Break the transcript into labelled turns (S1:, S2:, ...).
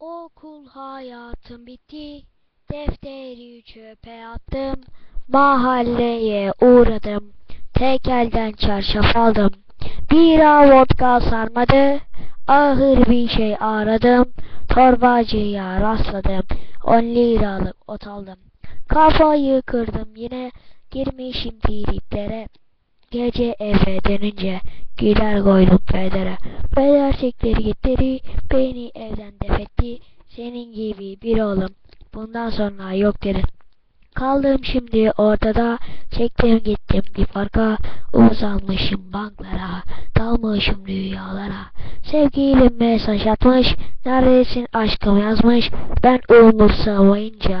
S1: Okul hayatım bitti. Defteri çöpe attım. Mahalleye uğradım. Tek elden çarşaf aldım. Bira vodka sarmadı. Ağır bir şey aradım. Torbacıya rastladım. On liralık ot aldım. Kafayı kırdım yine. Girmişim triplere. Gece eve dönünce güler koydum pedere. Peder çekleri gittiri beni evden defetti. Senin gibi bir oğlum. Bundan sonra yok dedi. Kaldım şimdi ortada. Çektim gittim bir parka. Uzanmışım banklara. Dalmışım rüyalara. Sevgilim mesaj atmış. Neredesin? Aşkım yazmış. Ben umursamayınca